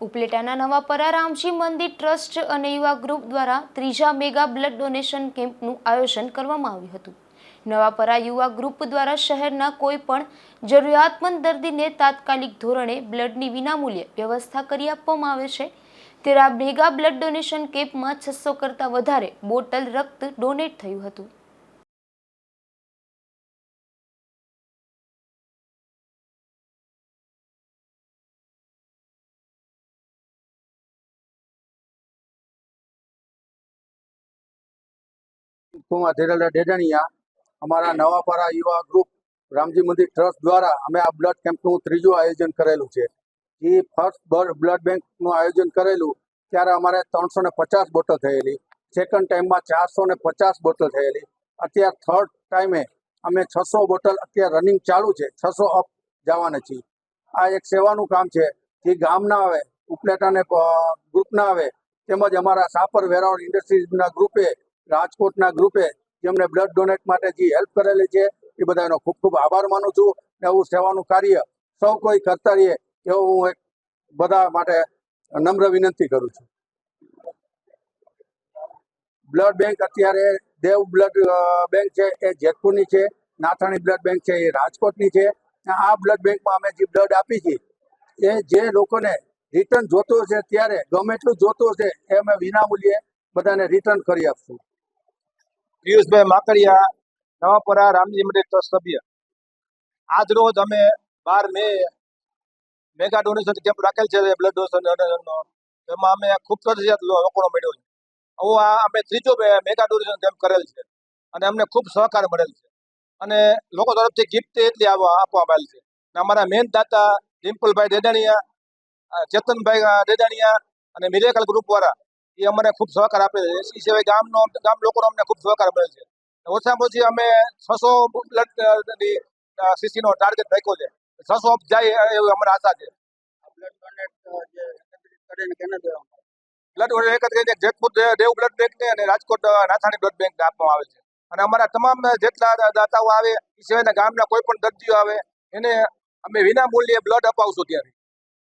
ઉપલેટાના નવાપરા રામજી મંદિર ટ્રસ્ટ અને યુવા ગ્રુપ દ્વારા ત્રીજા મેગા બ્લડ ડોનેશન કેમ્પનું આયોજન કરવામાં આવ્યું હતું. નવાપરા યુવા ગ્રુપ દ્વારા શહેરના કોઈ પણ જરૂરિયાતમંદ દર્દીને તાત્કાલિક ધોરણે બ્લડની વિનામૂલ્યે વ્યવસ્થા કરી આપવામાં આવે છે. ત્યારે આ મેગા બ્લડ ડોનેશન કેમ્પમાં છસો કરતાં વધારે બોટલ રક્ત ડોનેટ થયું હતું. કુમાર ધીરેલા ડેડાણીયા અમારા નવાપારા યુવા ગ્રુપ, રામજી મંદિર ટ્રસ્ટ દ્વારા અમે આ બ્લડ કેમ્પનું ત્રીજું આયોજન કરેલું છે. એ ફર્સ્ટ બ્લડ બેંકનું આયોજન કરેલું ત્યારે અમારે ત્રણસો ને પચાસ બોટલ થયેલી. સેકન્ડ ટાઈમમાં ચારસો ને પચાસ બોટલ થયેલી. અત્યારે થર્ડ ટાઈમે અમે છસો બોટલ અત્યારે રનિંગ ચાલુ છે. છસો અપ જવાના છીએ. આ એક સેવાનું કામ છે જે ગામના આવે, ઉપલેટાને ગ્રુપના આવે, તેમજ અમારા સાપર વેરાવળ ઇન્ડસ્ટ્રીઝના ગ્રુપે રાજકોટના ગ્રુપે જેમને બ્લડ ડોનેટ માટે જે હેલ્પ કરેલી છે, એ બધાનો ખૂબ ખૂબ આભાર માનું છું ને આવું સેવાનું કાર્ય સૌ કોઈ કરતા રહીએ એવો હું એક બધા માટે નમ્ર વિનંતી કરું છું. બ્લડ બેંક અત્યારે દેવ બ્લડ બેંક છે, એ જેતપુરની છે, નાથાણી બ્લડ બેંક છે, એ રાજકોટની છે. આ બ્લડ બેંકમાં અમે જે બ્લડ આપી છે, એ જે લોકોને રિટર્ન જોતું હશે ત્યારે ગમે એટલું જોતું હશે એ અમે વિનામૂલ્યે બધાને રિટર્ન કરી આપશું. પિયુષભાઈ માકડિયા, નવાપરા રામજી મંદિર ટ્રસ્ટ સભ્ય. આજ રોજ અમે બાર મે મેગા ડોનેશન કેમ્પ રાખેલ છે, બ્લડ ડોનેશનનો એમાં અમે ખૂબ પ્રતિસાદ લોકોનો મળ્યો છે. આવો આ અમે ત્રીજો મેગા ડોનેશન કેમ્પ કરેલ છે અને અમને ખૂબ સહકાર મળેલ છે. અને લોકો તરફથી ગિફ્ટ એટલી આપવામાં આવેલ છે. અમારા મેન દાતા ડિમ્પલભાઈ ડેડાણીયા ચેતનભાઈ ડેડાણીયા અને મિરેકલ ગ્રુપ વાળા એ અમને ખૂબ સહકાર આપે છે. એ સિવાય ગામનો ગામ લોકોનો અમને ખૂબ સહકાર મળે છે. ઓછામાં ઓછી અમે છસો બ્લડ સીસીનો ટાર્ગેટ રાખ્યો છે. છસો જાય એવી અમારી આશા છે. બ્લડ જ કરીને જેતપુર દેવ બ્લડ બેંકને અને રાજકોટ નાથાણી બ્લડ બેંકને આપવામાં આવે છે. અને અમારા તમામ જેટલા દાતાઓ આવે એ સિવાયના ગામના કોઈ પણ દર્દીઓ આવે એને અમે વિના મૂલ્યે બ્લડ અપાવશું ત્યારે.